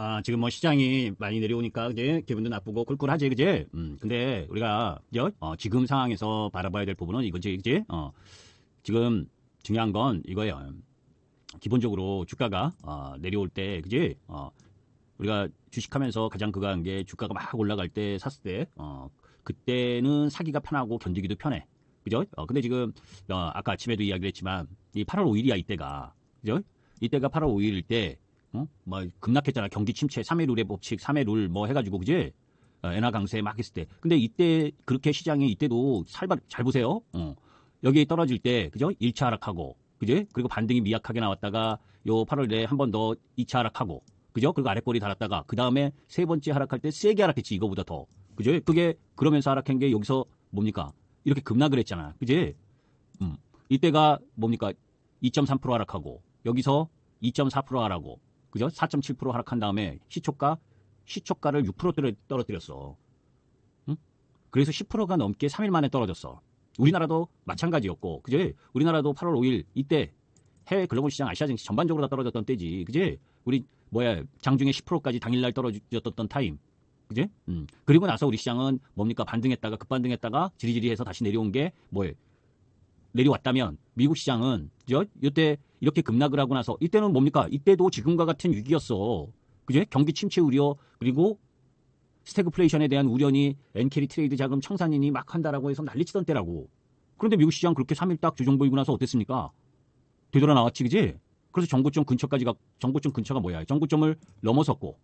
아, 지금 뭐 시장이 많이 내려오니까 이제 기분도 나쁘고 꿀꿀하지, 그지? 음, 근데 우리가 저 어, 지금 상황에서 바라봐야 될 부분은 이거지, 그지? 어, 지금 중요한 건 이거예요. 기본적으로 주가가 어, 내려올 때, 그지? 어, 우리가 주식하면서 가장 그거 한 게 주가가 막 올라갈 때 샀을 때, 어, 그때는 사기가 편하고 견디기도 편해. 그죠? 어, 근데 지금, 어, 아까 아침에도 이야기를 했지만, 이 8월 5일이야, 이때가. 그죠? 이때가 8월 5일일 때, 어? 뭐, 급락했잖아. 경기 침체, 3회 룰의 법칙, 3회 룰 뭐 해가지고, 그지? 어, 엔화 강세 막 했을 때. 근데 이때, 그렇게 시장이 이때도 살발, 잘 보세요. 어. 여기 떨어질 때, 그죠? 1차 하락하고, 그지? 그리고 반등이 미약하게 나왔다가, 요 8월에 한 번 더 2차 하락하고, 그죠? 그리고 아랫골이 달았다가, 그 다음에 세 번째 하락할 때 세게 하락했지, 이거보다 더. 그죠? 그게, 그러면서 하락한 게 여기서 뭡니까? 이렇게 급락을 했잖아. 그지? 음. 이때가 뭡니까? 2.3% 하락하고, 여기서 2.4% 하락하고, 그죠? 4.7% 하락한 다음에 시초가, 시초가를 6% 떨어뜨렸어. 응? 그래서 10%가 넘게 3일 만에 떨어졌어. 우리나라도 마찬가지였고, 그지? 우리나라도 8월 5일 이때 해외 글로벌 시장 아시아 증시 전반적으로 다 떨어졌던 때지. 그지? 우리 뭐야 장중에 10%까지 당일날 떨어졌던 타임. 그지? 음. 그리고 나서 우리 시장은 뭡니까 반등했다가 급반등했다가 지리지리해서 다시 내려온 게 뭐예요? 내려왔다면 미국 시장은 저 이때 이렇게 급락을 하고 나서 이때는 뭡니까? 이때도 지금과 같은 위기였어. 그지? 경기 침체 우려 그리고 스태그플레이션에 대한 우려니 엔캐리 트레이드 자금 청산인이 막 한다라고 해서 난리치던 때라고. 그런데 미국 시장 그렇게 3일 딱 조정 보이고 나서 어땠습니까? 되돌아 나왔지, 그지? 그래서 정고점 근처까지 가, 정고점 근처가 뭐야? 정고점을 넘어섰고,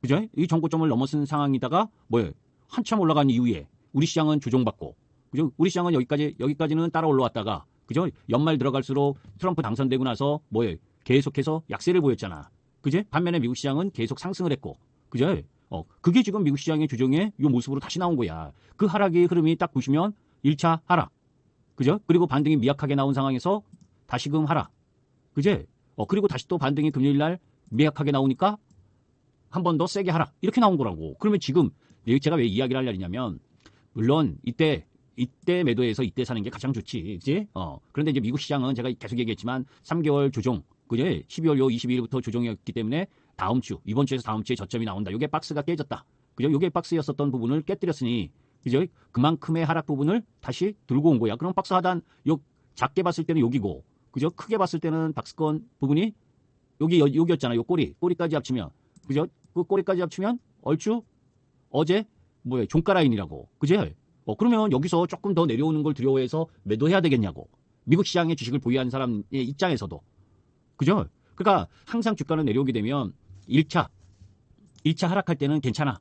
그죠? 이 정고점을 넘어선 상황이다가 뭐예요? 한참 올라간 이후에 우리 시장은 조정받고, 그죠? 우리 시장은 여기까지 여기까지는 따라 올라왔다가, 그죠? 연말 들어갈수록 트럼프 당선되고 나서 뭐예요? 계속해서 약세를 보였잖아. 그죠? 반면에 미국 시장은 계속 상승을 했고, 그죠? 어, 그게 지금 미국 시장의 조정의 이 모습으로 다시 나온 거야. 그 하락의 흐름이 딱 보시면 1차 하락. 그죠? 그리고 반등이 미약하게 나온 상황에서 다시금 하락. 그제? 어, 그리고 다시 또 반등이 금요일 날 미약하게 나오니까 한 번 더 세게 하락. 이렇게 나온 거라고. 그러면 지금 제가 왜 이야기를 하려냐면 물론 이때 이때 매도해서 이때 사는 게 가장 좋지. 그지? 어. 그런데 이제 미국 시장은 제가 계속 얘기했지만 3개월 조정. 그죠? 12월 요 22일부터 조정이었기 때문에 다음 주, 이번 주에서 다음 주에 저점이 나온다. 요게 박스가 깨졌다. 그죠? 요게 박스였었던 부분을 깨뜨렸으니 그죠? 그만큼의 하락 부분을 다시 들고 온 거야. 그럼 박스 하단 요 작게 봤을 때는 여기고 그죠? 크게 봤을 때는 박스권 부분이 여기 여, 여기였잖아. 요 꼬리. 꼬리까지 합치면 그죠? 그 꼬리까지 합치면 얼추 어제 뭐야? 종가 라인이라고. 그죠? 어 그러면 여기서 조금 더 내려오는 걸 두려워해서 매도해야 되겠냐고. 미국 시장의 주식을 보유한 사람의 입장에서도. 그죠? 그러니까 항상 주가는 내려오게 되면 1차 1차 하락할 때는 괜찮아.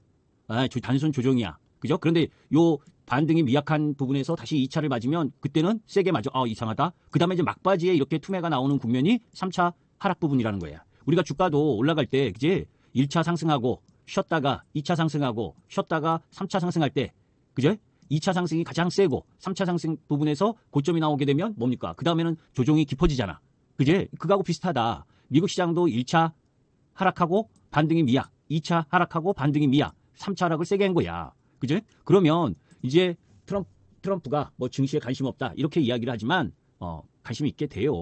아, 단순 조정이야. 그죠? 그런데 요 반등이 미약한 부분에서 다시 2차를 맞으면 그때는 세게 맞아. 아, 이상하다. 그 다음에 이제 막바지에 이렇게 투매가 나오는 국면이 3차 하락 부분이라는 거예요. 우리가 주가도 올라갈 때 그지? 1차 상승하고 쉬었다가 2차 상승하고 쉬었다가 3차 상승할 때 그죠? 2차 상승이 가장 세고 3차 상승 부분에서 고점이 나오게 되면 뭡니까? 그 다음에는 조정이 깊어지잖아. 그제? 그거하고 비슷하다. 미국 시장도 1차 하락하고 반등이 미약, 2차 하락하고 반등이 미약, 3차 하락을 세게 한 거야. 그제? 그러면 이제 트럼프, 트럼프가 뭐 증시에 관심 없다 이렇게 이야기를 하지만 어, 관심 있게 돼요.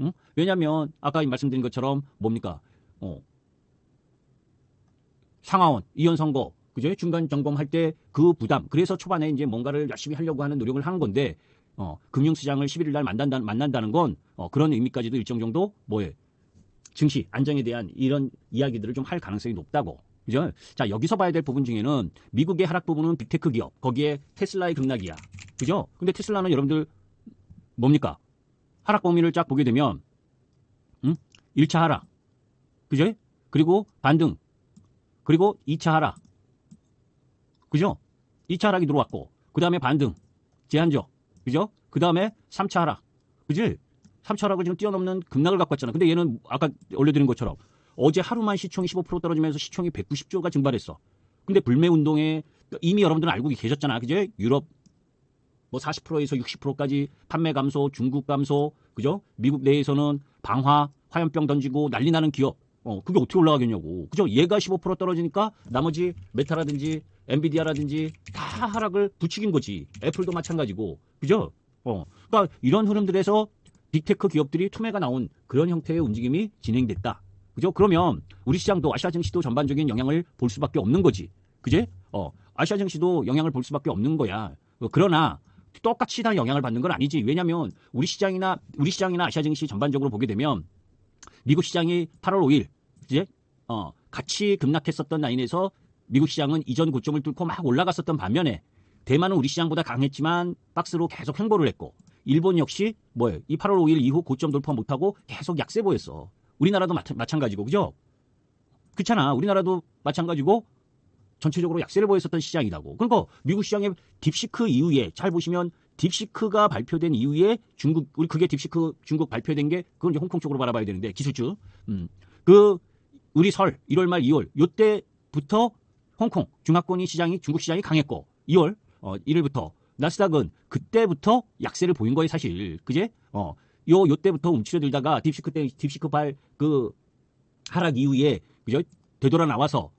응? 왜냐하면 아까 말씀드린 것처럼 뭡니까? 어, 상하원 이혼 선거 그죠? 중간 점검할 때 그 부담. 그래서 초반에 이제 뭔가를 열심히 하려고 하는 노력을 하는 건데 어, 금융시장을 11일 날 만난다, 만난다는 건 어, 그런 의미까지도 일정 정도 뭐예 증시 안정에 대한 이런 이야기들을 좀 할 가능성이 높다고. 그죠? 자, 여기서 봐야 될 부분 중에는 미국의 하락 부분은 빅테크 기업, 거기에 테슬라의 급락이야. 그죠? 근데 테슬라는 여러분들 뭡니까? 하락 범위를 쫙 보게 되면 음? 1차 하락. 그죠? 그리고 반등. 그리고 2차 하락. 그죠? 2차 하락이 들어왔고 그 다음에 반등. 제한적. 그죠? 그 다음에 3차 하락. 그지? 3차 하락을 지금 뛰어넘는 급락을 갖고 왔잖아. 근데 얘는 아까 올려드린 것처럼 어제 하루만 시총이 15% 떨어지면서 시총이 190조가 증발했어. 근데 불매 운동에 이미 여러분들은 알고 계셨잖아. 그죠? 유럽 뭐 40%에서 60%까지 판매 감소, 중국 감소, 그죠? 미국 내에서는 방화, 화염병 던지고 난리 나는 기업. 어, 그게 어떻게 올라가겠냐고. 그죠? 얘가 15% 떨어지니까 나머지 메타라든지 엔비디아라든지 다 하락을 부추긴 거지. 애플도 마찬가지고. 그죠? 어. 그러니까 이런 흐름들에서 빅테크 기업들이 투매가 나온 그런 형태의 움직임이 진행됐다. 그죠? 그러면 우리 시장도 아시아 증시도 전반적인 영향을 볼 수밖에 없는 거지. 그제? 어, 아시아 증시도 영향을 볼 수밖에 없는 거야. 어, 그러나 똑같이 다 영향을 받는 건 아니지. 왜냐하면 우리 시장이나 우리 시장이나 아시아 증시 전반적으로 보게 되면 미국 시장이 8월 5일 이제 어, 같이 급락했었던 라인에서 미국 시장은 이전 고점을 뚫고 막 올라갔었던 반면에 대만은 우리 시장보다 강했지만 박스로 계속 횡보를 했고 일본 역시 뭐예요? 이 8월 5일 이후 고점 돌파 못하고 계속 약세 보였어. 우리나라도 마, 마찬 가지고 그죠? 그렇잖아. 우리나라도 마찬가지고 전체적으로 약세를 보였었던 시장이라고. 그러니까 미국 시장의 딥시크 이후에 잘 보시면 딥시크가 발표된 이후에 중국 우리 그게 딥시크 중국 발표된 게 그건 이제 홍콩 쪽으로 바라봐야 되는데 기술주. 음. 그 우리 설 1월 말 2월 요때부터 홍콩 중화권이 시장이 중국 시장이 강했고 2월 어 1일부터 나스닥은 그때부터 약세를 보인 거예요, 사실. 그제? 어. 요 요때부터 움츠려들다가 딥시크 때 딥시크 발 그 하락 이후에 그죠? 되돌아 나와서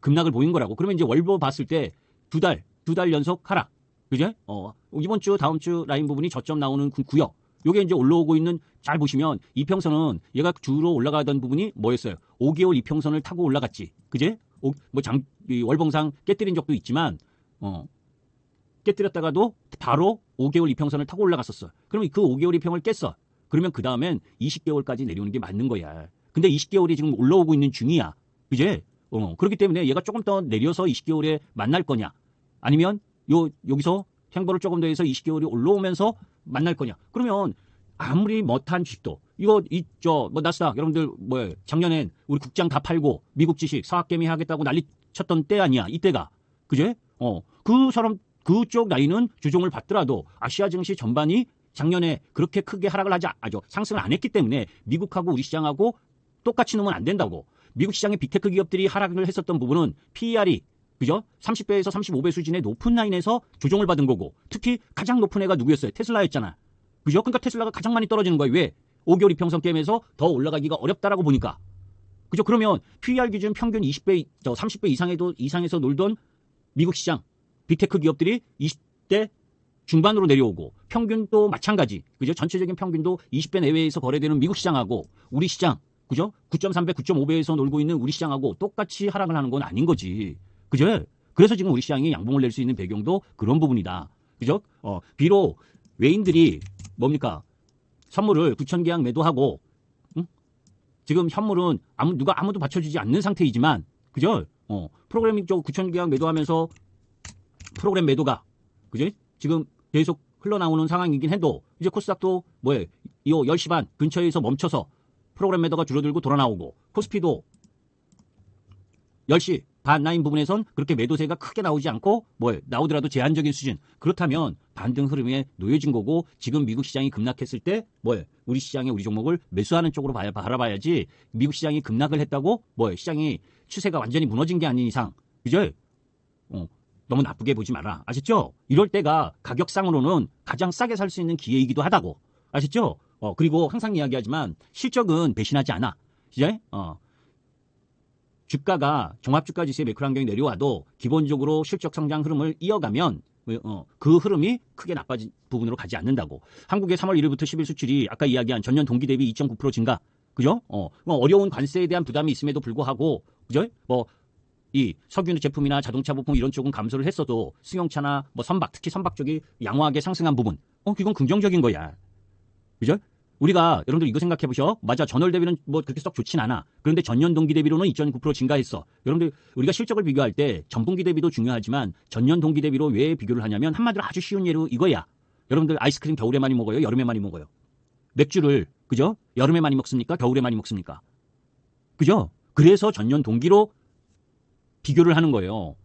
급락을 보인 거라고. 그러면 이제 월보 봤을 때 두 달, 두 달 연속 하락. 그제? 어, 이번 주, 다음 주 라인 부분이 저점 나오는 구- 구역. 요게 이제 올라오고 있는, 잘 보시면, 이평선은 얘가 주로 올라가던 부분이 뭐였어요? 5개월 이평선을 타고 올라갔지. 그제? 오- 뭐 장, 이 월봉상 깨뜨린 적도 있지만, 어, 깨뜨렸다가도 바로 5개월 이평선을 타고 올라갔었어. 그러면 그 5개월 이평을 깼어. 그러면 그 다음엔 20개월까지 내려오는 게 맞는 거야. 근데 20개월이 지금 올라오고 있는 중이야. 그제? 어, 그렇기 때문에 얘가 조금 더 내려서 20개월에 만날 거냐? 아니면 요 여기서 행보를 조금 더 해서 20개월이 올라오면서 만날 거냐? 그러면 아무리 못한 주식도 이거 이저뭐 나스닥 여러분들 뭐 작년엔 우리 국장 다 팔고 미국 지식 사학개미 하겠다고 난리 쳤던 때 아니야 이때가 그제? 어 그 사람 그쪽 나이는 조정을 받더라도 아시아 증시 전반이 작년에 그렇게 크게 하락을 하지 아죠 상승을 안 했기 때문에 미국하고 우리 시장하고 똑같이 놓으면 안 된다고. 미국 시장의 빅테크 기업들이 하락을 했었던 부분은 PER이 그죠? 30배에서 35배 수준의 높은 라인에서 조정을 받은 거고 특히 가장 높은 애가 누구였어요? 테슬라였잖아. 그죠? 그러니까 테슬라가 가장 많이 떨어지는 거예요. 왜? 5개월 이평선 게임에서 더 올라가기가 어렵다라고 보니까. 그죠? 그러면 PER 기준 평균 20배, 저 30배 이상에도 이상에서 놀던 미국 시장 빅테크 기업들이 20대 중반으로 내려오고 평균도 마찬가지. 그죠? 전체적인 평균도 20배 내외에서 거래되는 미국 시장하고 우리 시장 그죠? 9.3배, 9.5배에서 놀고 있는 우리 시장하고 똑같이 하락을 하는 건 아닌 거지. 그죠? 그래서 지금 우리 시장이 양봉을 낼 수 있는 배경도 그런 부분이다. 그죠? 어, 비록 외인들이 뭡니까? 선물을 9천 계약 매도하고 응? 지금 현물은 아무 누가 아무도 받쳐주지 않는 상태이지만 그죠? 어, 프로그래밍 쪽 9천 계약 매도하면서 프로그램 매도가 그지? 지금 계속 흘러나오는 상황이긴 해도 이제 코스닥도 뭐예요? 이 10시 반 근처에서 멈춰서 프로그램 매도가 줄어들고 돌아 나오고 코스피도 10시 반 라인 부분에선 그렇게 매도세가 크게 나오지 않고 뭐 나오더라도 제한적인 수준. 그렇다면 반등 흐름에 놓여진 거고 지금 미국 시장이 급락했을 때 뭐예요 우리 시장에 우리 종목을 매수하는 쪽으로 봐야 바라봐야지 미국 시장이 급락을 했다고 뭐예요 시장이 추세가 완전히 무너진 게 아닌 이상 그죠? 어, 너무 나쁘게 보지 마라. 아셨죠? 이럴 때가 가격상으로는 가장 싸게 살 수 있는 기회이기도 하다고. 아셨죠? 어 그리고 항상 이야기하지만 실적은 배신하지 않아. 이제? 어 주가가 종합주가 지수의 매크로 환경이 내려와도 기본적으로 실적 성장 흐름을 이어가면 어, 그 흐름이 크게 나빠진 부분으로 가지 않는다고. 한국의 3월 1일부터 10일 수출이 아까 이야기한 전년 동기 대비 2.9% 증가. 그죠? 어, 뭐 어려운 관세에 대한 부담이 있음에도 불구하고 그죠? 뭐 이 석유 제품이나 자동차 부품 이런 쪽은 감소를 했어도 승용차나 뭐 선박 특히 선박 쪽이 양호하게 상승한 부분. 어, 이건 긍정적인 거야. 그죠? 우리가 여러분들 이거 생각해 보셔. 맞아. 전월 대비는 뭐 그렇게 썩 좋진 않아. 그런데 전년 동기 대비로는 2.9% 증가했어. 여러분들 우리가 실적을 비교할 때 전분기 대비도 중요하지만 전년 동기 대비로 왜 비교를 하냐면 한마디로 아주 쉬운 예로 이거야. 여러분들 아이스크림 겨울에 많이 먹어요? 여름에 많이 먹어요? 맥주를 그죠? 여름에 많이 먹습니까? 겨울에 많이 먹습니까? 그죠? 그래서 전년 동기로 비교를 하는 거예요.